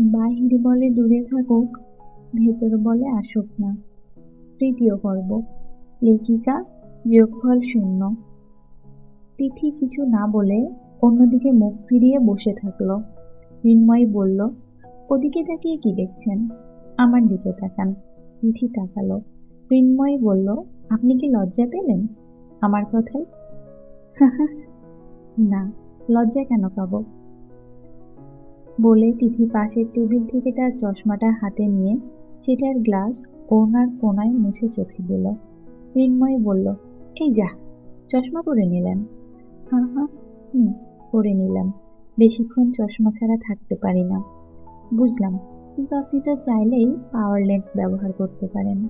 বাহির বলে দূরে থাকুক, ভেতর বলে আসুক না। তৃতীয় পর্ব, লেখিকা, যোগফল শূন্য। তিথি কিছু না বলে অন্যদিকে মুখ ফিরিয়ে বসে থাকল। মৃন্ময়ী বলল, ওদিকে তাকিয়ে কি দেখছেন? আমার দিকে তাকান। তিথি তাকালো। মৃন্ময়ী বলল, আপনি কি লজ্জা পেলেন আমার কথাই না, লজ্জা কেন পাবো? বলে তিথি পাশের টেবিল থেকে তার চশমাটা হাতে নিয়ে সেটার গ্লাস ওনার কোনায় মুছে চোখে দিল। মৃন্ময়ী বলল, এই যা, চশমা পরে নিলেন হ্যাঁ হ্যাঁ হুম, পরে নিলাম। বেশিক্ষণ চশমা ছাড়া থাকতে পারি না। বুঝলাম, কিন্তু আপনি তো চাইলেই পাওয়ার লেন্স ব্যবহার করতে পারেন।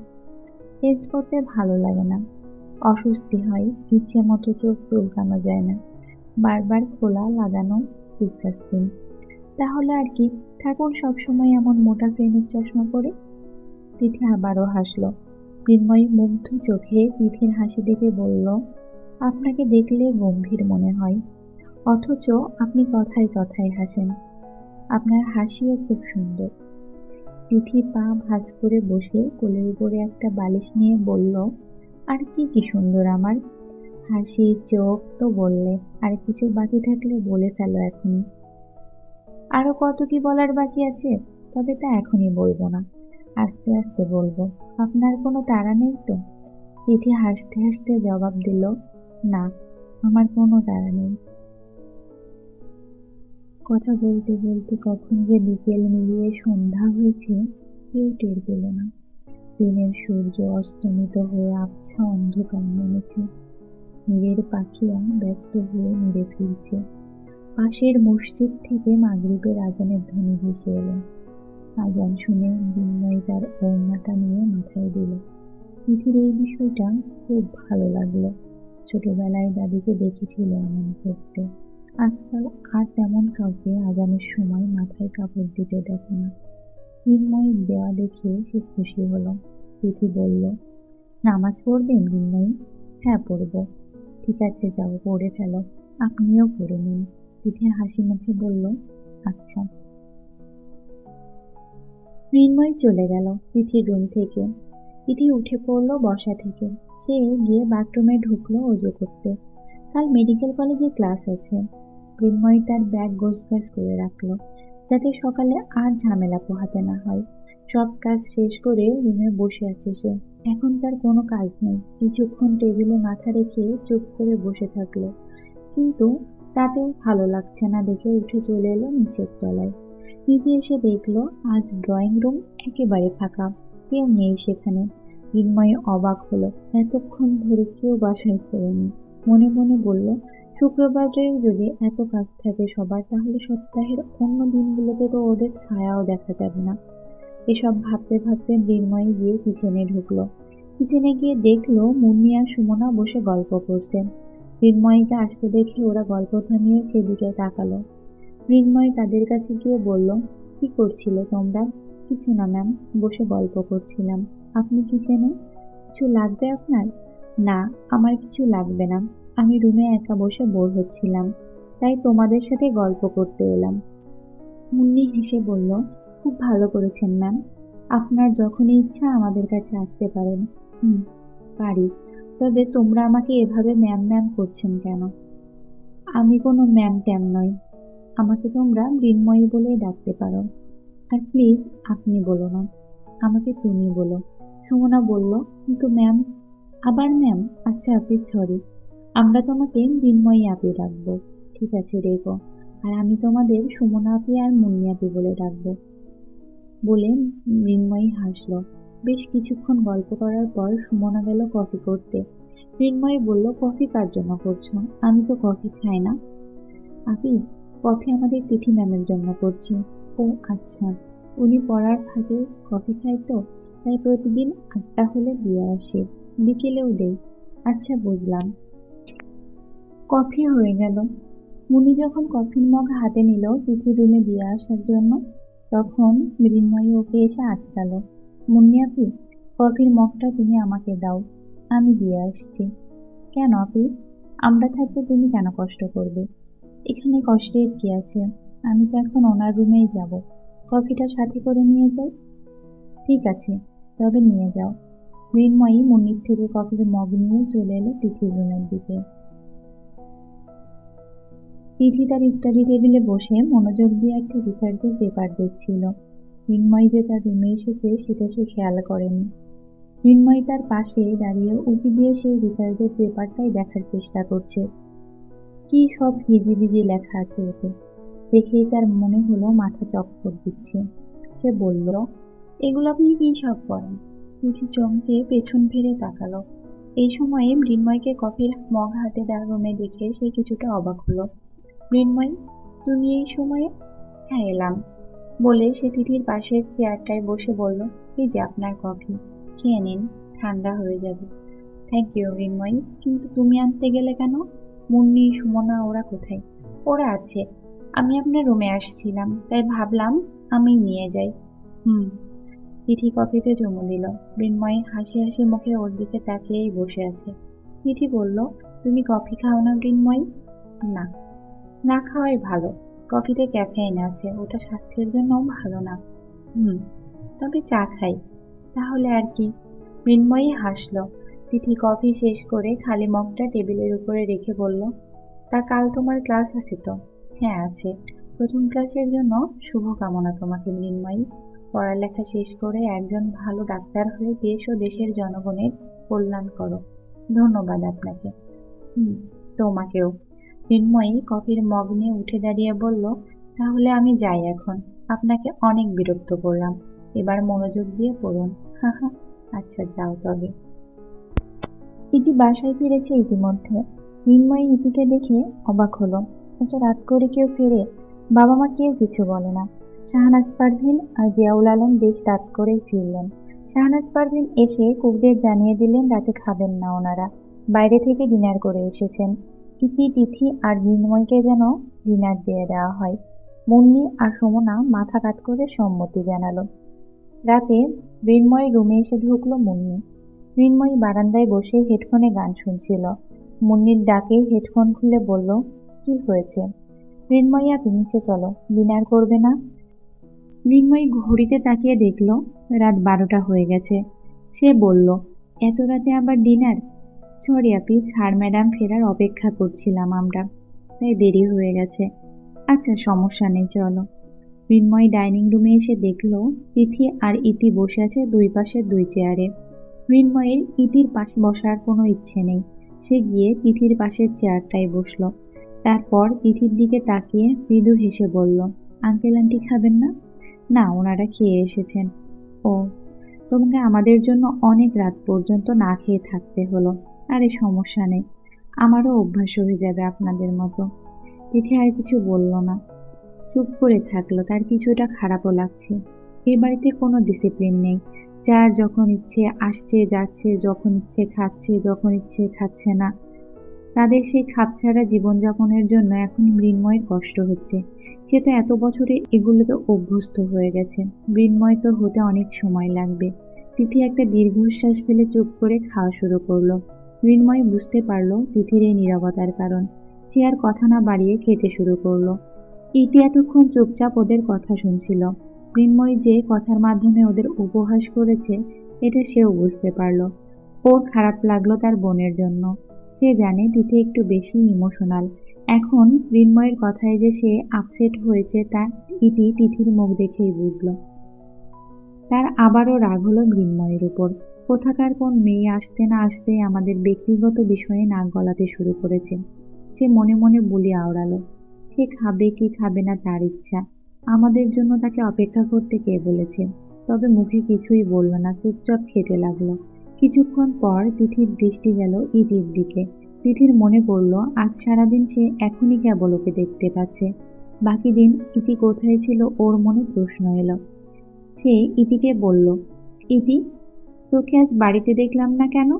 লেন্স করতে ভালো লাগে না। অস্বস্তি হয় ইচ্ছে মতো চোখ চুলকানো যায় না। বারবার খোলা লাগানো ডিসকাস্টিং তাহলে আর কি? ঠাকুর সবসময় এমন মোটা ফ্রেমের চশমা পরে। তিথি আবারও হাসলো। মৃন্ময়ী মুগ্ধ চোখে তিথির হাসি দেখে বলল, আপনাকে দেখলে গম্ভীর মনে হয়। অথচ আপনি কথায় কথায় হাসেন। আপনার হাসিও খুব সুন্দর। তিথি পা ভাঁজ করে বসে কোলের উপরে একটা বালিশ নিয়ে বলল, আর কি কি সুন্দর আমার। হাসি, চোখ তো বললে, আর কিছু বাকি থাকলে বলে ফেলো এখনই। আরও কত কি বলার বাকি আছে? তবে তা এখনই বলব না। আস্তে আস্তে বলব, আপনার কোনো তাড়া নেই তো? তিথি হাসতে হাসতে জবাব দিল, না, আমার কোনো তাড়া নেই। কথা বলতে বলতে কখন যে বিকেল মিলিয়ে সন্ধ্যা হয়েছে, কেউ টের পেল না। দিনের সূর্য অস্তমিত হয়ে আবছা অন্ধকার নেমেছে। নীরের পাখিরা ব্যস্ত হয়ে নিরে ফিরছে। পাশের মসজিদ থেকে মাগরীবের আজানের ধ্বনি ভেসে এলো। আজান শুনে বিনয় তার ওড়নাটা নিয়ে মাথায় দিল। তিথির এই বিষয়টা খুব ভালো লাগল। ছোটবেলায় দাদিকে দেখেছিল এমন করতে। আজকাল আর তেমন কাউকে আজানের সময় মাথায় কাপড় দিতে দেখে না। মৃন্ময়ের দেওয়া দেখে সে খুশি হলো। তিথি বলল, নামাজ পড়বেন মৃন্ময়ী হ্যাঁ পড়ব। ঠিক আছে, যাও, পড়ে ফেলো। আপনিও পড়ে নিন। তিথি হাসি মুখে বলল আচ্ছা। মৃন্ময় চলে গেল তিথির রুম থেকে। তিথি উঠে পড়ল বসা থেকে। সে গিয়ে বাথরুমে ঢুকলো অজু করতে। কাল মেডিকেল কলেজে ক্লাস আছে। মৃন্ময় তার ব্যাগ গোছগাছ করে রাখল, যাতে সকালে আর ঝামেলা পোহাতে না হয়। সব কাজ শেষ করে রুমে বসে আছে সে। এখন তার কোনো কাজ নেই। কিছুক্ষণ টেবিলে মাথা রেখে চুপ করে বসে থাকল। কিন্তু তাতেও ভালো লাগছে না দেখে উঠে চলে এলো নিচের তলায়। নিচে এসে দেখল, আজ ড্রয়িং রুম একেবারে ফাঁকা, কেউ নেই সেখানে। বিন্ময়ে অবাক হলো, এতক্ষণ ধরে কেউ বাসায় ফেরেনি। মনে মনে বলল শুক্রবারেও যদি এত কাজ থাকে সবার, তাহলে সপ্তাহের অন্য দিনগুলোতে তো ওদের ছায়াও দেখা যাবে না। এসব ভাবতে ভাবতে মৃন্ময়ী গিয়ে কিচেনে ঢুকলো। কিচেনে গিয়ে দেখল মুন্নি আর সুমনা বসে গল্প করছে। মৃন্ময়ীকে আসতে দেখে ওরা গল্প থামিয়ে সেদিকে তাকালো। মৃন্ময় তাদের কাছে গিয়ে বলল, কি করছিলে তোমরা? কিছু না, ম্যাম, বসে গল্প করছিলাম। আপনি কিচেনে কিছু লাগবে আপনার? না, আমার কিছু লাগবে না। আমি রুমে একা বসে বোর হচ্ছিলাম, তাই তোমাদের সাথে গল্প করতে এলাম। মুন্নি হেসে বলল, খুব ভালো করেছেন, ম্যাম। আপনার যখনই ইচ্ছা আমাদের কাছে আসতে পারেন। হুম, পারি। তবে তোমরা আমাকে এভাবে ম্যাম ম্যাম করছেন কেন? আমি কোনো ম্যাম ট্যাম নই। আমাকে তোমরা মৃন্ময়ী বলেই ডাকতে পারো। আর প্লিজ, আপনি বলো না। আমাকে তুমি বলো। সুমনা বলল, কিন্তু ম্যাম, আবার ম্যাম? আচ্ছা আপনি সরি। আমরা তোমাকে মৃন্ময়ী আপি ডাকবো। ঠিক আছে রেগো। আর আমি তোমাদের সুমনা আপি আর মুন্নি আপি বলে ডাকবো। বলে মৃন্ময়ী হাসলো। বেশ কিছুক্ষণ গল্প করার পর সুমনা গেল কফি করতে। মৃন্ময়ী বলল, কফি কার জন্য করছ? আমি তো কফি খাই না। আপি কফি আমাদের তিথি ম্যামের জন্য করছি। ও আচ্ছা। উনি পড়ার ফাঁকে কফি খায় তো, তাই প্রতিদিন আটটা হলে দিয়ে আসে। বিকেলেও দেই। আচ্ছা বুঝলাম। কফি হয়ে গেল। মুনি যখন কফির মগ হাতে নিল, তিথি রুমে দিয়ে আসার জন্য, তখন মৃন্ময়ী ওকে এসে আটকালো। মুন্নি আপি, কফির মগটা তুমি আমাকে দাও, আমি দিয়ে আসছি। কেন আপি? আমরা থাকতে তুমি কেন কষ্ট করবে? এখানে কষ্টের কি আছে? আমি তো এখন ওনার রুমেই যাব। কফিটা সাথে করে নিয়ে যাই ঠিক আছে, তবে নিয়ে যাও। মৃন্ময়ী মুন্নির থেকে কফির মগ নিয়ে চলে এলো তিথির রুমের দিকে। তিথি তার স্টাডি টেবিলে বসে মনোযোগ দিয়ে একটা রিসার্চের পেপার দেখছিল। মৃন্ময় যে তার রুমে এসেছে, সেটা সে খেয়াল করেনি। মৃন্ময় তার পাশে দাঁড়িয়ে উঁকি দিয়ে সেই রিসার্চের পেপারটাই দেখার চেষ্টা করছে। কি সব হিজিবিজি লেখা আছে ওতে দেখেই তার মনে হলো মাথা চক্কর দিচ্ছে। সে বলল, এগুলো আপনি কি সব করেন তিথি চমকে পেছন ফিরে তাকালো। এই সময়ে মৃন্ময়কে কফির মগ হাতে তার রুমে দেখে সে কিছুটা অবাক হলো। মৃন্ময়, তুমি এই সময়ে হ্যাঁ এলাম। বলে সে তিথির পাশের চেয়ারটায় বসে বলল, এই যে আপনার কফি, খেয়ে নিন, ঠান্ডা হয়ে যাবে। থ্যাংক ইউ মৃন্ময়ী কিন্তু তুমি আনতে গেলে কেন? মুন্নি, সুমনা, ওরা কোথায়? ওরা আছে। আমি আপনার রুমে আসছিলাম, তাই ভাবলাম আমি নিয়ে যাই। হুম। চিঠি কফিতে চুমু দিল। মৃন্ময়ী হাসি হাসি মুখে ওর দিকে তাকিয়েই বসে আছে। চিঠি বলল, তুমি কফি খাও না মৃন্ময়ী না। না খাওয়াই ভালো। কফিতে ক্যাফেইন আছে, ওটা স্বাস্থ্যের জন্য ভালো না। হুম, তবে চা খাই। তাহলে আর কি? মৃন্ময়ী হাসলো। তিথি কফি শেষ করে খালি মগটা টেবিলের উপরে রেখে বলল, তা কাল তোমার ক্লাস আছে তো? হ্যাঁ আছে। প্রথম ক্লাসের জন্য শুভকামনা তোমাকে, মৃন্ময়ী। পড়ালেখা শেষ করে একজন ভালো ডাক্তার হয়ে দেশ ও দেশের জনগণের কল্যাণ করো। ধন্যবাদ আপনাকে। হুম, তোমাকেও। মৃন্ময়ী কফির মগ নিয়ে উঠে দাঁড়িয়ে বলল, তাহলে আমি যাই এখন। আপনাকে অনেক বিরক্ত করলাম। এবার মনোযোগ দিয়ে পড়ুন। আচ্ছা যাও তবে। ইতি বাসায় ফিরেছে ইতিমধ্যে। মৃন্ময়ী ইতিকে দেখে অবাক হলো। এত রাত করে কেউ ফেরে? বাবা মা কেউ কিছু বলে না। শাহনাজ পারভিন আর জিয়াউল আলম বেশ রাত করেই ফিরলেন। শাহনাজ পারভিন এসে কুকদের জানিয়ে দিলেন, রাতে খাবেন না ওনারা। বাইরে থেকে ডিনার করে এসেছেন। ইতি তিথি আর মৃন্ময়কে যেন ডিনার দিয়ে দেওয়া হয়। মুন্নি আর সুমনা মাথা কাট করে সম্মতি জানালো। রাতে মৃন্ময় রুমে এসে ঢুকলো মুন্নি। মৃন্ময়ী বারান্দায় বসে হেডফোনে গান শুনছিল। মুন্নির ডাকে হেডফোন খুলে বলল, কি হয়েছে? মৃন্ময়ী আপনি নিচে চলো ডিনার করবে না? মৃন্ময়ী ঘড়িতে তাকিয়ে দেখল, রাত বারোটা হয়ে গেছে। সে বলল, এত রাতে আবার ডিনার? সরি আপি ছাড়, ম্যাডাম, ফেরার অপেক্ষা করছিলাম আমরা। তাই দেরি হয়ে গেছে। আচ্ছা সমস্যা নেই, চলো। মৃন্ময় ডাইনিং রুমে এসে দেখল তিথি আর ইতি বসে আছে দুই পাশের দুই চেয়ারে। মৃন্ময়ের ইতির পাশে বসার কোনো ইচ্ছে নেই। সে গিয়ে তিথির পাশের চেয়ারটায় বসল। তারপর তিথির দিকে তাকিয়ে মৃদু হেসে বলল, আঙ্কেল, আন্টি খাবেন না? না, ওনারা খেয়ে এসেছেন। ও, তোমাকে আমাদের জন্য অনেক রাত পর্যন্ত না খেয়ে থাকতে হলো। আরে সমস্যা নেই। আমারও অভ্যাস হয়ে যাবে আপনাদের মতো। তিথি আর কিছু বলল না। চুপ করে থাকল, তার কিছুটা খারাপও লাগছে। এই বাড়িতে কোনো ডিসিপ্লিন নেই। যার যখন ইচ্ছে আসছে, যাচ্ছে, যখন ইচ্ছে খাচ্ছে, যখন ইচ্ছে খাচ্ছে না। তাদের সেই খাপছাড়া জীবনযাপনের জন্য এখন মৃন্ময়ের কষ্ট হচ্ছে। সে তো এত বছরে এগুলো তো অভ্যস্ত হয়ে গেছে। মৃন্ময় তো হতে অনেক সময় লাগবে। তিথি একটা দীর্ঘশ্বাস ফেলে চুপ করে খাওয়া শুরু করল। মৃন্ময় বুঝতে পারল তিথির এই নিরবতার কারণ। সে আর কথা না বাড়িয়ে খেতে শুরু করল। ইতি এতক্ষণ চুপচাপ ওদের কথা শুনছিল। মৃন্ময় যে কথার মাধ্যমে ওদের উপহাস করেছে, এটা সেও বুঝতে পারল। ওর খারাপ লাগল তার বোনের জন্য। সে জানে তিথি একটু বেশি ইমোশনাল। এখন মৃন্ময়ের কথায় যে সে আপসেট হয়েছে, তা ইতি তিথির মুখ দেখেই বুঝলো। তার আবারও রাগ হলো মৃন্ময়ের উপর। কোথাকার কোন মেয়ে আসতে না আসতে আমাদের ব্যক্তিগত বিষয়ে নাক গলাতে শুরু করেছে। সে মনে মনে বলি আওড়ালো সে খাবে কি খাবে না তার ইচ্ছা। আমাদের জন্য তাকে অপেক্ষা করতে কে বলেছে? তবে মুখে কিছুই বলল না, চুপচাপ খেতে লাগল। কিছুক্ষণ পর তিথির দৃষ্টি গেল ইতির দিকে। তিথির মনে পড়ল, আজ সারাদিন সে এখনই কেবল ওকে দেখতে পাচ্ছে। বাকি দিন ইতি কোথায় ছিল ওর মনে প্রশ্ন এলো। সে ইতিকে বলল, ইতি তোকে আজ বাড়িতে দেখলাম না কেন?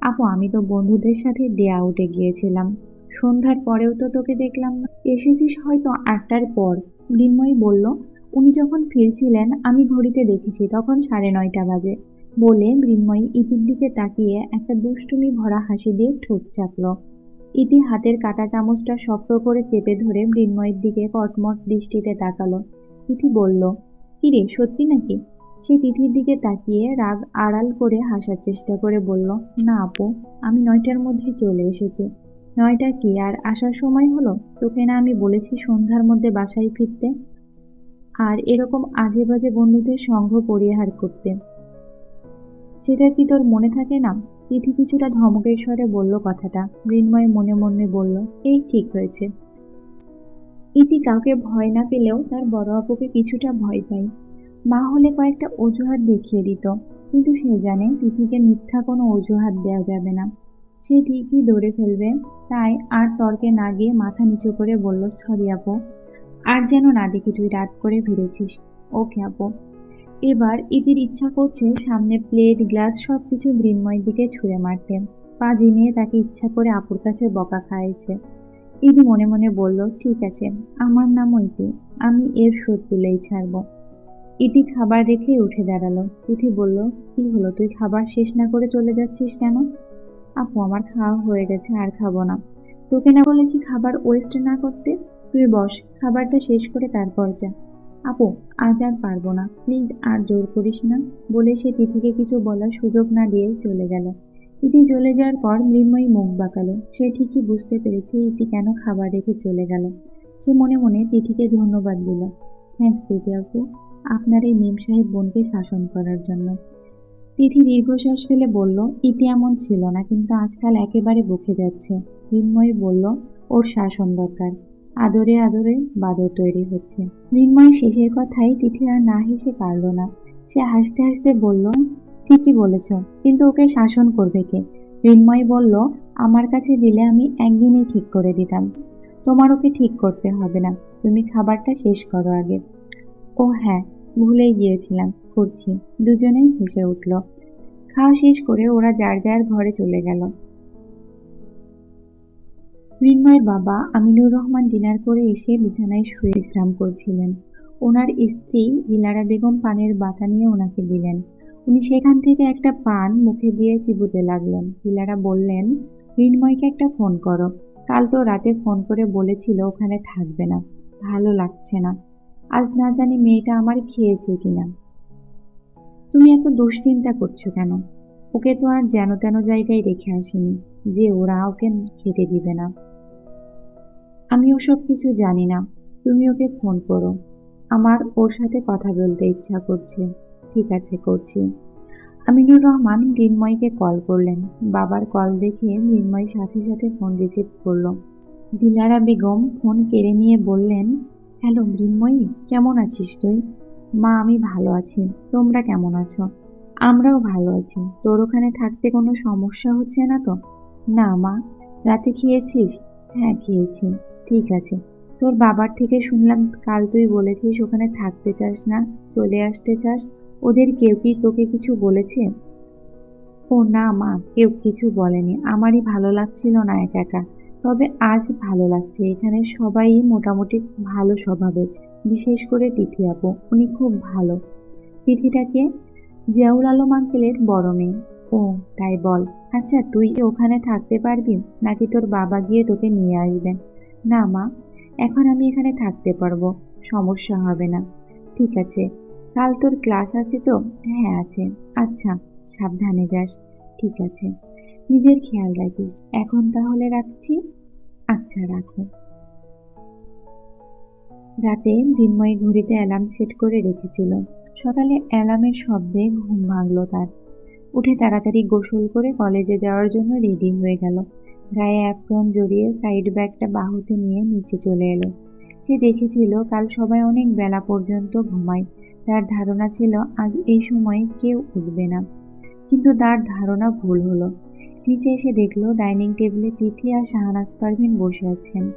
আপু, আমি তো বন্ধুদের সাথে ডে আউটে গিয়েছিলাম। সন্ধ্যার পরেও তো তোকে দেখলাম না। এসেছিস হয়তো আটটার পর। মৃন্ময়ী বলল, উনি যখন ফিরছিলেন, আমি ঘড়িতে দেখেছি, তখন সাড়ে নয়টা বাজে। বলে মৃন্ময়ী ইতির দিকে তাকিয়ে একটা দুষ্টুমি ভরা হাসি দিয়ে ঠোঁট চাপল। ইতি হাতের কাটা চামচটা শক্ত করে চেপে ধরে মৃন্ময়ের দিকে কটমট দৃষ্টিতে তাকালো। ইতি বলল কিরে সত্যি নাকি? সে তিথির দিকে তাকিয়ে রাগ আড়াল করে হাসার চেষ্টা করে বলল, না আপু, আমি নয়টার মধ্যে চলে এসেছি। নয়টা কি, আর আসার সময় হলো? তোকে না আমি বলেছি সন্ধ্যার মধ্যে বাসায় ফিরতে? আর এরকম আজে বাজে বন্ধুদের সঙ্গ পরিহার করতে। সেটা কি তোর মনে থাকে না? তিথি কিছুটা ধমকের স্বরে বলল কথাটা। মৃন্ময় মনে মনে বলল, এই ঠিক হয়েছে। ইতি কাউকে ভয় না পেলেও তার বড় আপুকে কিছুটা ভয় পায়। মা হলে কয়েকটা অজুহাত দেখিয়ে দিত, কিন্তু সে জানে তিথিকে মিথ্যা কোনো অজুহাত দেওয়া যাবে না। সে ঠিকই দৌড়ে ফেলবে, তাই আর তর্কে না গিয়ে মাথা নিচু করে বলল, সরি আপু, আর যেন না দেখি তুই রাত করে ফিরেছিস। ওকে আপু। এবার ইতির ইচ্ছা করছে সামনে প্লেট, গ্লাস সব কিছু মৃন্ময়ের দিকে ছুঁড়ে মারতে। পা জিমিয়ে তাকে ইচ্ছা করে আপুর কাছে বকা খাইয়েছে। ইতি মনে মনে বলল, ঠিক আছে, আমার নামও ইতি, আমি এর শোধ তুলেই ছাড়বো। ইতি খাবার রেখেই উঠে দাঁড়াল। তিথি বলল, কি হলো? তুই খাবার শেষ না করে চলে যাচ্ছিস কেন? আপু, আমার খাওয়া হয়ে গেছে, আর খাব না। তোকে না বলেছি খাবার ওয়েস্ট না করতে? তুই বস, খাবারটা শেষ করে তারপর যা। আপু, আজ আর পারব না। প্লিজ আর জোর করিস না। বলে সে তিথিকে কিছু বলার সুযোগ না দিয়ে চলে গেল। ইতি চলে যাওয়ার পর মৃন্ময়ী মুখ বাঁকালো। সে ঠিকই বুঝতে পেরেছে ইতি কেন খাবার রেখে চলে গেল। সে মনে মনে তিথিকে ধন্যবাদ দিল। থ্যাংকস তিথি আপু। আপনার এই মেম সাহেব বোনকে শাসন করার জন্য। তিথি দীর্ঘশ্বাস ফেলে বলল, ইতি এমন ছিল না, কিন্তু আজকাল একেবারে বকে যাচ্ছে। মৃন্ময়ী বলল, ওর শাসন দরকার। আদরে আদরে বাদর তৈরি হচ্ছে। মৃন্ময় শেষের কথাই তিথি আর না হেসে পারল না। সে হাসতে হাসতে বলল, ঠিকই বলেছ, কিন্তু ওকে শাসন করবে কে? মৃন্ময় বলল, আমার কাছে দিলে আমি একদিনেই ঠিক করে দিতাম। তোমার ওকে ঠিক করতে হবে না। তুমি খাবারটা শেষ করো আগে। ও হ্যাঁ ভুলেই গিয়েছিলাম করছি দুজনেই হেসে উঠল। খাওয়া শেষ করে ওরা যার যার ঘরে চলে গেল। মৃন্ময়ের বাবা আমিনুর রহমান ডিনার করে এসে বিছানায় শুয়ে বিশ্রাম করছিলেন। ওনার স্ত্রী হিলারা বেগম পানের বাতা নিয়ে ওনাকে দিলেন। উনি সেখান থেকে একটা পান মুখে দিয়ে চিবুতে লাগলেন। হিলারা বললেন মৃন্ময়কে একটা ফোন করো। কাল তো রাতে ফোন করে বলেছিল ওখানে থাকবে না। ভালো লাগছে না। আজ না জানি মেয়েটা আমার খেয়েছে কিনা। তুমি এত দুশ্চিন্তা করছ কেন? ওকে তো আর যেন তেন জায়গায় রেখে আসিনি, যে ওরা ওকে খেতে দিবে না। আমি ওসব কিছু জানি না, তুমি ওকে ফোন করো। আমার ওর সাথে কথা বলতে ইচ্ছা করছে। ঠিক আছে, করছি। আমিনুর রহমান মৃন্ময়কে কল করলেন। বাবার কল দেখে মৃন্ময় সাথে সাথে ফোন রিসিভ করল। দিলারা বেগম ফোন কেড়ে নিয়ে বললেন হ্যালো মৃন্ময়ী, কেমন আছিস তুই? মা, আমি ভালো আছি। তোমরা কেমন আছো? আমরাও ভালো আছি। তোর ওখানে থাকতে কোনো সমস্যা হচ্ছে না তো? না মা। রাতে খেয়েছিস? হ্যাঁ খেয়েছি। ঠিক আছে। তোর বাবার থেকে শুনলাম কাল তুই বলেছিস ওখানে থাকতে চাস না, চলে আসতে চাস। ওদের কেউ কি তোকে কিছু বলেছে? ও না মা, কেউ কিছু বলেনি। আমারই ভালো লাগছিল না একা একা। তবে আজ ভালো লাগছে। এখানে সবাই মোটামুটি ভালো স্বভাবের। বিশেষ করে তিথি আপু, উনি খুব ভালো। তিথিটাকে জিয়াউল আলম আঙ্কেলের বড় মেয়ে। ও, তাই বল। আচ্ছা তুই ওখানে থাকতে পারবি? নাকি তোর বাবা গিয়ে তোকে নিয়ে আসবেন না মা, এখন আমি এখানে থাকতে পারব। সমস্যা হবে না। ঠিক আছে। কাল তোর ক্লাস আছে তো? হ্যাঁ আছে। আচ্ছা সাবধানে যাস। ঠিক আছে। নিজের খেয়াল রাখিস। এখন তাহলে রাখছি। আচ্ছা রাখো। রাতে মৃন্ময়ী ঘড়িতে অ্যালার্ম সেট করে রেখেছিল। সকালে অ্যালার্মের শব্দে ঘুম ভাঙল তার। উঠে তাড়াতাড়ি গোসল করে কলেজে যাওয়ার জন্য রেডি হয়ে গেল। গায়ে অ্যাপ্রন জড়িয়ে সাইড ব্যাগটা বাহুতে নিয়ে নিচে চলে এলো। সে দেখেছিল কাল সবাই অনেক বেলা পর্যন্ত ঘুমায়। তার ধারণা ছিল আজ এই সময় কেউ উঠবে না। কিন্তু তার ধারণা ভুল হলো। নিচে এসে দেখল ডাইনিং টেবিলে তিথি আর শাহানাজ পারভিন বসে আছেন।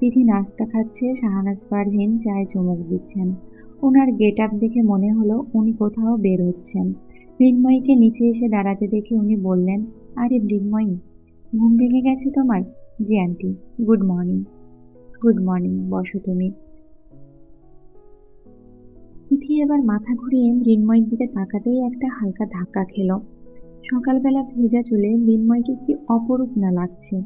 তিথি নাস্তা খাচ্ছে, শাহানাজ পারভিন চায়ে চুমুক দিচ্ছেন। ওনার গেট আপ দেখে মনে হলো উনি কোথাও বের হচ্ছেন। মৃন্ময়ীকে নিচে এসে দাঁড়াতে দেখে উনি বললেন, আরে মৃন্ময়ী ঘুম ভেঙে গেছে তোমার? জি aunty, good morning. Good morning, বসো তুমি। তিথি এবার মাথা ঘুরিয়ে মৃন্ময়ের দিকে তাকাতেই একটা হালকা ধাক্কা খেলো। সকালবেলা ভেজা চুলে মৃন্ময়কে কি অপরূপ না লাগছে?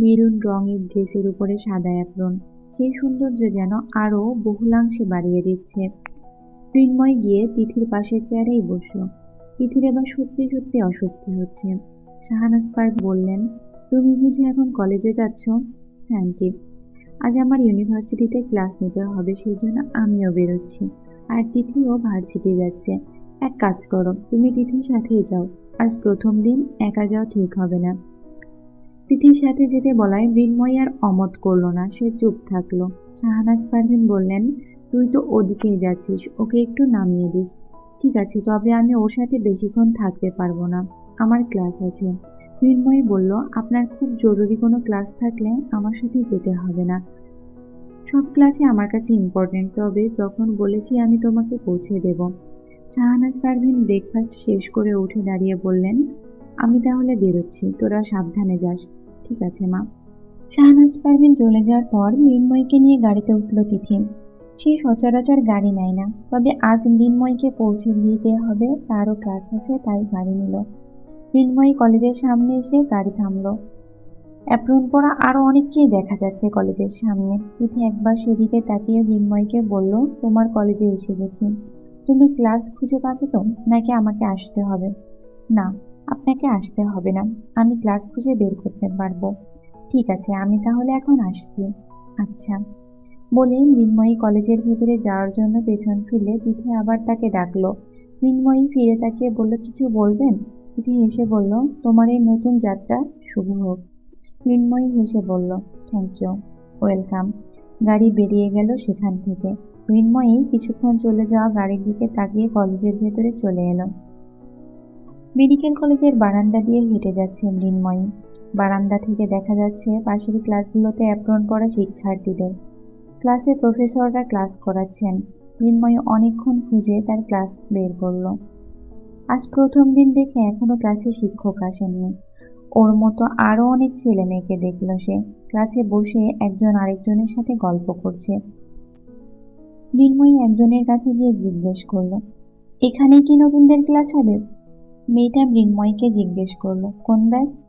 মেরুন রঙের ড্রেসের উপরে সাদা অ্যাপ্রন, সেই সৌন্দর্য যেন আরও বহুলাংশে বাড়িয়ে দিচ্ছে। মৃন্ময় গিয়ে তিথির পাশের চেয়ারেই বসল। তিথির এবার সত্যি সত্যি অস্বস্তি হচ্ছে। শাহানাজ পার্ক বললেন, তুমি বুঝি এখন কলেজে যাচ্ছ? হ্যাঁ আন্টি। আজ আমার ইউনিভার্সিটিতে ক্লাস নিতে হবে, সেই জন্য আমিও বেরোচ্ছি। আর তিথিও ভার্সিটি যাচ্ছে। এক কাজ করো, তুমি তিথির সাথেই যাও। আজ প্রথম দিন, একা যাওয়া ঠিক হবে না। তিথির সাথে যেতে বলায় মৃন্ময় আর অমত করল না, সে চুপ থাকল। শাহনাজ পারভিন বললেন, তুই তো ওদিকেই যাচ্ছিস, ওকে একটু নামিয়ে দিস। ঠিক আছে, তবে আমি ওর সাথে বেশিক্ষণ থাকতে পারব না, আমার ক্লাস আছে। মৃন্ময়ী বলল, আপনার খুব জরুরি কোনো ক্লাস থাকলে আমার সাথে যেতে হবে না। সব ক্লাসে আমার কাছে ইম্পর্টেন্ট তবে যখন বলেছি আমি তোমাকে পৌঁছে দেব। শাহানাজ পারভিন ব্রেকফাস্ট শেষ করে উঠে দাঁড়িয়ে বললেন, আমি তাহলে বেরোচ্ছি, তোরা সাবধানে যাস, ঠিক আছে মা? শাহনাজ পারভিন চলে যাওয়ার পর মৃন্ময়কে নিয়ে গাড়িতে উঠল তিথি। সে সচরাচর গাড়ি নেয় না, তবে আজ মৃন্ময়কে পৌঁছে দিতে হবে, তারও কাজ আছে, তাই গাড়ি নিল। মৃন্ময়ী কলেজের সামনে এসে গাড়ি থামল। অ্যাপ্রন পরা আরও অনেককেই দেখা যাচ্ছে কলেজের সামনে। তিথি একবার সেদিকে তাকিয়ে মৃন্ময়কে বলল, তোমার কলেজে এসে গেছি। তুমি ক্লাস খুঁজে পাবে তো? নাকি আমাকে আসতে হবে? না, আপনাকে আসতে হবে না। আমি ক্লাস খুঁজে বের করতে পারব। ঠিক আছে, আমি তাহলে এখন আসছি। আচ্ছা। বলে মৃন্ময়ী কলেজের ভেতরে যাওয়ার জন্য পেছন ফিরলে তিথি আবার তাকে ডাকলো। মৃন্ময়ী ফিরে তাকিয়ে বলল, কিছু বলবেন? তিথি হেসে বলল, তোমার এই নতুন যাত্রা শুভ হোক। মৃন্ময়ী হেসে বলল থ্যাংক ইউ ওয়েলকাম গাড়ি বেরিয়ে গেল সেখান থেকে। মৃন্ময়ী কিছুক্ষণ চলে যাওয়া গাড়ির দিকে তাকিয়ে কলেজের ভেতরে চলে এলো। মেডিকেল কলেজের বারান্দা দিয়ে হেঁটে যাচ্ছে মৃন্ময়ী। বারান্দা থেকে দেখা যাচ্ছে পাশের ক্লাসগুলোতে অ্যাপ্রন পড়া শিক্ষার্থীদের। ক্লাসে প্রফেসররা ক্লাস করাচ্ছেন। মৃন্ময়ী অনেকক্ষণ খুঁজে তার ক্লাস বের করল। আজ প্রথম দিন দেখে এখনও ক্লাসে শিক্ষক আসেননি। ওর মতো আরও অনেক ছেলে মেয়েকে দেখল সে। ক্লাসে বসে একজন আরেকজনের সাথে গল্প করছে। মৃন্ময়ী একজনের কাছে গিয়ে জিজ্ঞেস করল, এখানে কি নতুনদের ক্লাস হবে? মেয়েটা মৃন্ময়কে জিজ্ঞেস করল, কোন ব্যাস?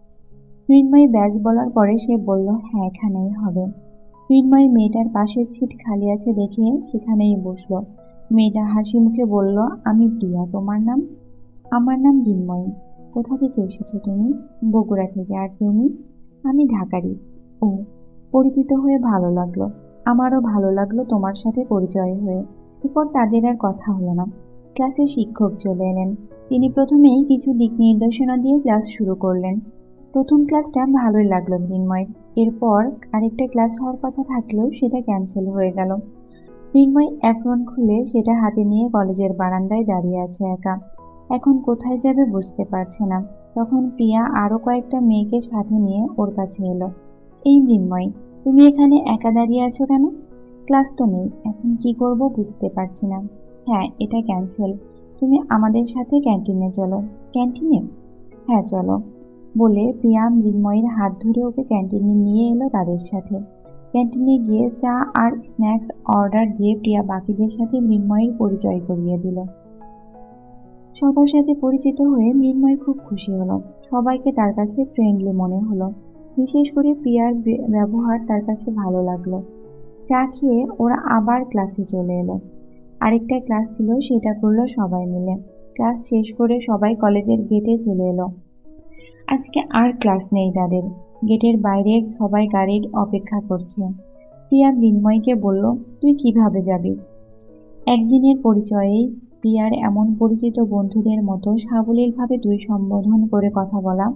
মৃন্ময়ী ব্যাস বলার পরে সে বলল হ্যাঁ এখানেই হবে। মৃন্ময়ী মেয়েটার পাশের সিট খালি আছে দেখে সেখানেই বসল। মেয়েটা হাসি মুখে বলল, আমি প্রিয়া, তোমার নাম? আমার নাম মৃন্ময়ী কোথা থেকে এসেছ তুমি? বগুড়া থেকে। আর তুমি? আমি ঢাকারই। ও, পরিচিত হয়ে ভালো লাগল। আমারও ভালো লাগল তোমার সাথে পরিচয় হয়ে। এরপর তাদের আর কথা হলো না। ক্লাসে শিক্ষক চলে এলেন। তিনি প্রথমেই কিছু দিক নির্দেশনা দিয়ে ক্লাস শুরু করলেন। প্রথম ক্লাসটা ভালোই লাগল মৃন্ময় এরপর আরেকটা ক্লাস হওয়ার কথা থাকলেও সেটা ক্যান্সেল হয়ে গেল। মৃন্ময় অ্যাপ্রন খুলে সেটা হাতে নিয়ে কলেজের বারান্দায় দাঁড়িয়ে আছে একা। এখন কোথায় যাবে বুঝতে পারছে না। তখন প্রিয়া আরও কয়েকটা মেয়েকে সাথে নিয়ে ওর কাছে এলো। এই মৃন্ময় তুমি এখানে একা দাঁড়িয়ে আছো কেন? ক্লাস তো নেই, এখন কি করব বুঝতে পারছি না। হ্যাঁ এটা ক্যান্সেল তুমি আমাদের সাথে ক্যান্টিনে চলো। ক্যান্টিনে হ্যাঁ চলো। বলে প্রিয়া মৃন্ময়ের হাত ধরে ওকে ক্যান্টিনে নিয়ে এলো তাদের সাথে। ক্যান্টিনে গিয়ে চা আর স্ন্যাক্স অর্ডার দিয়ে প্রিয়া বাকিদের সাথে মৃন্ময়ের পরিচয় করিয়ে দিল। সবার সাথে পরিচিত হয়ে মৃন্ময় খুব খুশি হলো। সবাইকে তার কাছে ফ্রেন্ডলি মনে হলো। বিশেষ করে প্রিয়ার ব্যবহার তার কাছে ভালো লাগল। চা খেয়ে ওরা আবার ক্লাসে চলে এলো। আরেকটা ক্লাস ছিল, সেটা করল সবাই মিলে। ক্লাস শেষ করে সবাই কলেজের গেটে চলে এলো। আজকে আর ক্লাস নেই তাদের। গেটের বাইরে সবাই গাড়ির অপেক্ষা করছে। প্রিয়া মৃন্ময়কে বলল, তুই কীভাবে যাবি? একদিনের পরিচয়েই প্রিয়ার এমন পরিচিত বন্ধুদের মতো সাবলীলভাবে তুই সম্বোধন করে কথা বলা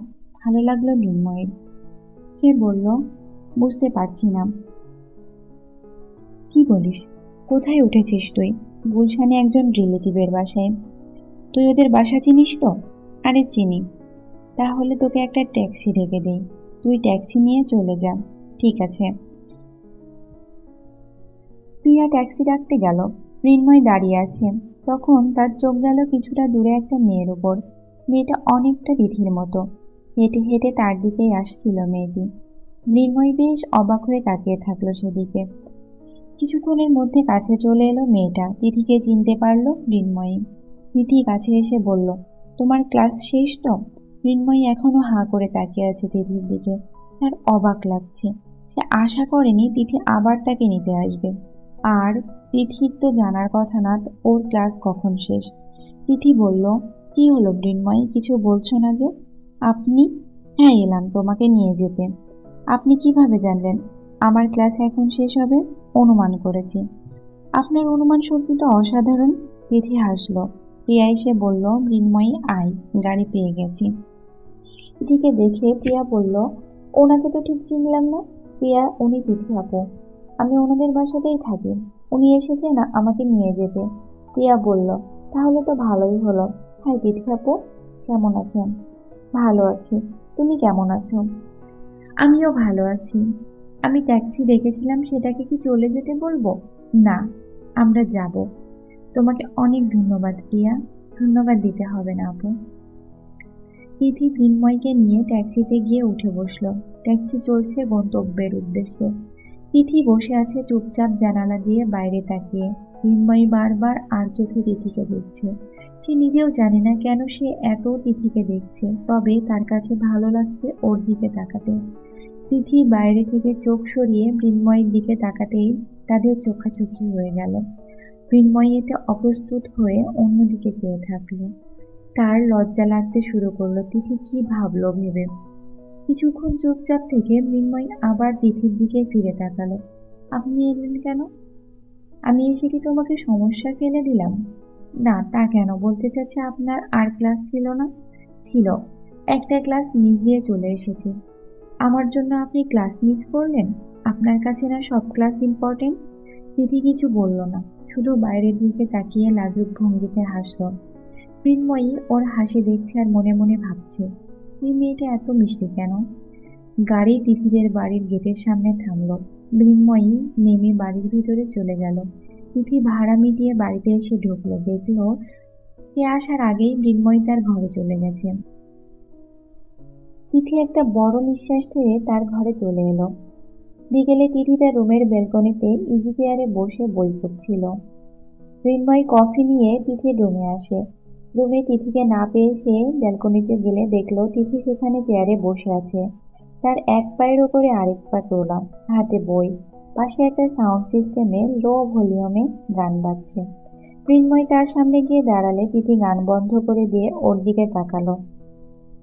ভালো লাগল মৃন্ময়ের সে বলল, বুঝতে পারছি না। কি বলিস? কোথায় উঠেছিস তুই? গুলশানে একজন রিলেটিভের বাসায়। তুই ওদের বাসা চিনিস তো? আরে চিনি। তাহলে তোকে একটা ট্যাক্সি রেখে দেই। তুই ট্যাক্সি নিয়ে চলে যা। ঠিক আছে? প্রিয়া ট্যাক্সি ডাকতে গেল। মৃন্ময় দাঁড়িয়ে আছে। তখন তার চোখ গেল কিছুটা দূরে একটা মেয়ের উপর। মেয়েটা অনেকটা দিদির মতো। হেঁটে হেঁটে তার দিকেই আসছিল মেয়েটি। মৃন্ময় বেশ অবাক হয়ে তাকিয়ে থাকল সেদিকে। কিছুক্ষণের মধ্যে কাছে চলে এলো মেয়েটা। তিথিকে চিনতে পারল মৃন্ময়ী তিথি কাছে এসে বলল, তোমার ক্লাস শেষ তো? মৃন্ময়ী এখনও হাঁ করে তাকিয়ে আছে তিথির দিকে। তার অবাক লাগছে। সে আশা করেনি তিথি আবার তাকে নিতে আসবে। আর তিথির তো জানার কথা না, ওর ক্লাস কখন শেষ? তিথি বলল, কি হলো মৃন্ময় কিছু বলছো না যে? আপনি? হ্যাঁ এলাম, তোমাকে নিয়ে যেতে। আপনি কীভাবে জানলেন? আমার ক্লাস এখন শেষ হবে, অনুমান করেছি। আপনার অনুমান তো অসাধারণ, তিথি হাসলো। প্রিয়া এসে বলল মৃন্ময়ী আয়, গাড়ি পেয়ে গেছি। তিথিকে দেখে প্রিয়া বলল, ওনাকে তো ঠিক চিনলাম না। প্রিয়া, উনি তিথি আপু। আমি ওনাদের বাসাতেই থাকি। উনি এসেছে না আমাকে নিয়ে যেতে। প্রিয়া বলল, তাহলে তো ভালোই হলো। হাই, তিথি আপু, কেমন আছেন? ভালো আছি। তুমি কেমন আছো? আমিও ভালো আছি। আমি ট্যাক্সি দেখেছিলাম, সেটাকে কি চলে যেতে বলব? না, আমরা যাব। তোমাকে অনেক ধন্যবাদ, প্রিয়া। ধন্যবাদ দিতে হবে না, আপু। তিথি মৃন্ময়কে নিয়ে ট্যাক্সিতে গিয়ে উঠে বসল। ট্যাক্সি চলছে গন্তব্যের উদ্দেশ্যে। তিথি বসে আছে চুপচাপ জানালা দিয়ে বাইরে তাকিয়ে। মৃন্ময়ী বারবার আর চোখে তিথিকে দেখছে। সে নিজেও জানে না কেন সে এত তিথিকে দেখছে। তবে তার কাছে ভালো লাগছে ওর দিকে তাকাতে। তিথি বাইরে থেকে চোখ সরিয়ে মৃন্ময়ের দিকে তাকাতেই তাদের চোখাচোখি হয়ে গেল। মৃন্ময়ী এতে অপ্রস্তুত হয়ে অন্যদিকে চেয়ে থাকল। তার লজ্জা লাগতে শুরু করল। তিথি কি ভাবলো ভেবে? কিছুক্ষণ চুপচাপ থেকে মৃন্ময় আবার তিথির দিকে ফিরে তাকালো। আপনি এলেন কেন? আমি এসে কি তোমাকে সমস্যা ফেলে দিলাম? না, তা কেন? বলতে চাচ্ছে আপনার আর ক্লাস ছিল না? ছিল। একটা ক্লাস মিস দিয়ে চলে এসেছি। আমার জন্য আপনি ক্লাস মিস করলেন? আপনার কাছে না সব ক্লাস ইম্পর্টেন্ট তিথি কিছু বলল না। শুধু বাইরের দিকে তাকিয়ে লাজুক ভঙ্গিতে হাসল। মৃন্ময়ী ওর হাসি দেখছে আর মনে মনে ভাবছে, এই মেয়েটা এত মিষ্টি কেন? গাড়ি তিথিদের বাড়ির গেটের সামনে থামল। মৃন্ময়ী নেমে বাড়ির ভিতরে চলে গেল। তিথি ভাড়া মিটিয়ে বাড়িতে এসে ঢুকলো। দেখল সে আসার আগেই মৃন্ময়ী তার ঘরে চলে গেছে। তিথি একটা বড় নিঃশ্বাস ছেড়ে তার ঘরে চলে এলো। বিকেলে তিথি তার রুমের বেলকনিতে ইজি চেয়ারে বসে বই পড়ছিল। মৃন্ময় কফি নিয়ে তিথির রুমে আসে। রুমে তিথিকে না পেয়ে সে ব্যালকনিতে গেলে দেখল তিথি সেখানে চেয়ারে বসে আছে। তার এক পায়ের ওপরে আরেক পা তোলা, হাতে বই। পাশে একটা সাউন্ড সিস্টেমে লো ভলিউমে গান বাজছে। মৃন্ময় তার সামনে গিয়ে দাঁড়ালে তিথি গান বন্ধ করে দিয়ে ওর দিকে তাকালো।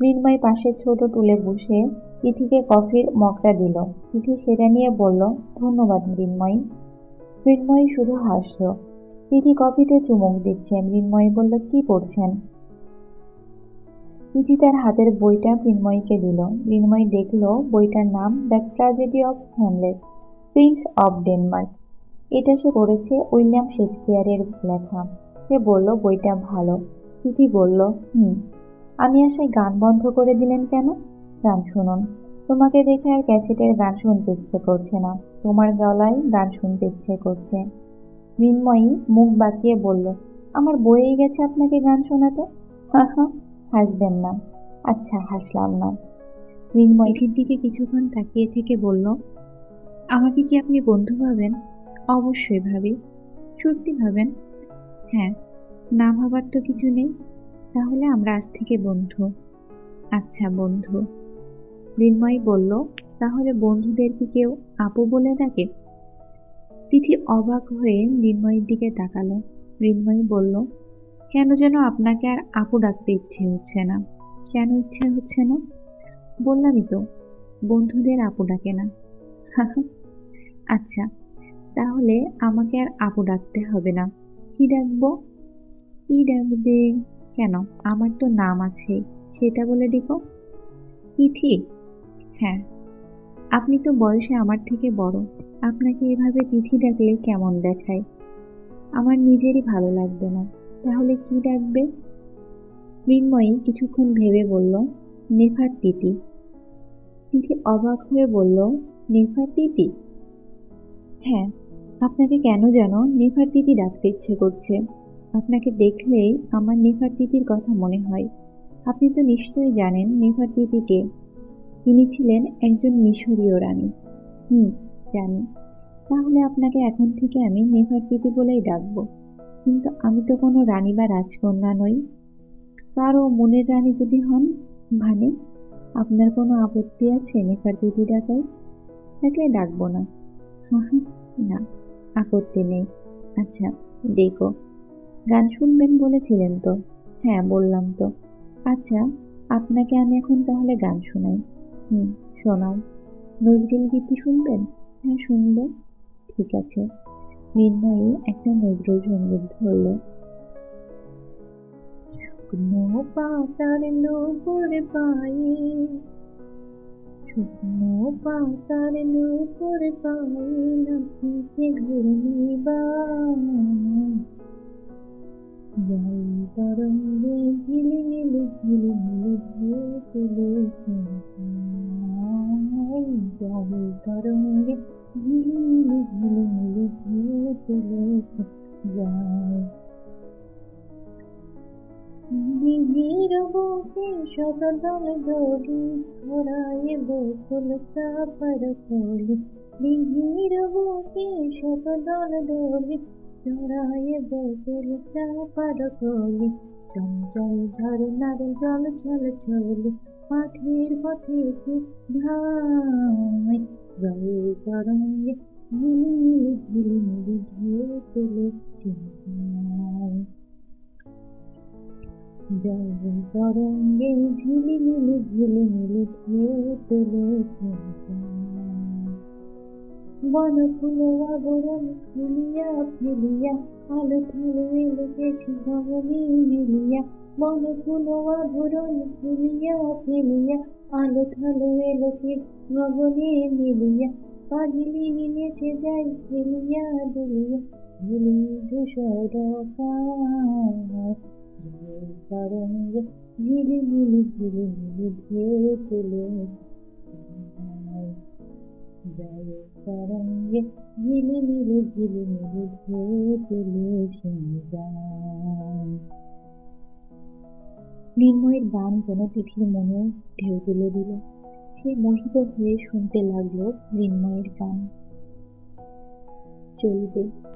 মৃন্ময় পাশের ছোট টুলে বসে তিথিকে কফির মগটা দিল। তিথি সেটা নিয়ে বলল, ধন্যবাদ মৃন্ময়ী। মৃন্ময়ী শুধু হাসল। তিথি কফিতে চুমুক দিচ্ছে। মৃন্ময়ী বলল, কি পড়ছেন তিথি তার হাতের বইটা মৃন্ময়ীকে দিল। মৃন্ময়ী দেখল বইটার নাম the tragedy of Hamlet. Prince of Denmark. এটা সে করেছে উইলিয়াম শেক্সপিয়ারের লেখা। সে বলল, বইটা ভালো। তিথি বলল, হুম। আমি আসায় গান বন্ধ করে দিলেন কেন? গান শুনুন। তোমাকে দেখে আর ক্যাসেটের গান শুনতে ইচ্ছে করছে না। তোমার গলায় গান শুনতে ইচ্ছে করছে। মৃন্ময়ী মুখ বাঁকিয়ে বলল, আমার বইয়ে গেছে আপনাকে গান শোনাতে? হা হা হাসবেন না। আচ্ছা হাসলাম না। মৃন্ময়ীর দিকে কিছুক্ষণ তাকিয়ে থেকে বলল আমাকে কি আপনি বন্ধু ভাবেন? অবশ্যই ভাবি। সত্যি ভাবেন? হ্যাঁ না ভাবার তো কিছু নেই। তাহলে আমরা আজ থেকে বন্ধু। আচ্ছা বন্ধু। মৃন্ময়ী বলল, তাহলে বন্ধুদের কি কেউ আপু বলে ডাকে? তিথি অবাক হয়ে মৃন্ময়ীর দিকে তাকালো। মৃন্ময়ী বলল, কেন যেন আপনাকে আর আপু ডাকতে ইচ্ছে হচ্ছে না। কেন ইচ্ছে হচ্ছে না? বললামই তো, বন্ধুদের আপু ডাকে না। আচ্ছা তাহলে আমাকে আর আপু ডাকতে হবে না। কি ডাকবো? কি ডাকবে? কেন? আমার তো নাম আছে, সেটা বলে দেখো তিথি হ্যাঁ। আপনি তো বয়সে আমার থেকে বড়। আপনাকে এভাবে তিথি ডাকলে কেমন দেখায়? আমার নিজেরই ভালো লাগবে না। তাহলে কি ডাকবে? মৃন্ময়ী কিছুক্ষণ ভেবে বলল, নেফার তিথি। তিথি অবাক হয়ে বলল, নেফার তিথি? হ্যাঁ আপনাকে কেন যেন নেফার তিথি ডাকতে ইচ্ছে করছে। আপনাকে দেখলেই আমার নেফারতিতির কথা মনে হয়। আপনি তো নিশ্চয়ই জানেন নেফারতিতিকে তিনি ছিলেন একজন মিশরীয় রানী। হুম, জানি। তাহলে আপনাকে এখন থেকে আমি নেফারতিতি বলেই ডাকব। কিন্তু আমি তো কোনো রানী বা রাজকন্যা নই। কারও মনের রানী যদি হন মানে আপনার কোনো আপত্তি আছে নেফারতিতি ডাকায়? তাকে ডাকবো না। না, আপত্তি নেই। আচ্ছা ডেকো গান শুনবেন বলেছিলেন তো? হ্যাঁ বললাম তো। আচ্ছা আপনাকে আমি এখন তাহলে গান শোনাই। হুম, শোনাও। নজরুল গীতি শুনবেন? হ্যাঁ শুনবে। ঠিক আছে। মৃন্ময়ী একটা নজরুল সংগীত ধরল। শুকনো পাতার নূপুর পায়ে শুকনো পাতার নূপুর পায়ে নাচিছে ঘূর্ণিবান জল তরঙ্গে ঝিলিমিলি ঝিলিমিলি ধুয়ে তুলেছে জল তরঙ্গে ঝিলিমিলি ঝিলিমিলি ধুয়ে তুলেছে যায় দিঘির বুকে শত দল দড়ি ছড়ায় বকুল চাপার কলি দিঘির বুকে শত দল দড়ি ছড়ায় বকুল চাপার কলি চঞ্চল ঝরনার জল, ছল ছল মাঠের পথে ধায় জল তরঙ্গে ঝিলিমিলি ঝিলিমিলি ধুয়ে তুলে জল তরঙ্গে ঝিলিমিলি ঝিলিমিলি ধুয়ে তুলেছে বন ফুল আবরণ খুলিয়া ফেলিয়া, আলো থালো এলো বেশ গগনে মিলিয়া। বন ফুল আবরণ খুলিয়া ফেলিয়া, আলো থালো এলো বেশ গগনে মিলিয়া। পাগলি নেচে যাই ফেলিয়া দুলিয়া ভুলি ধূসর কায় মৃন্ময়ের গান যেন তিথির মনে ঢেউ তুলে দিল। সে মোহিত হয়ে শুনতে লাগল মৃন্ময়ের গান। চলবে।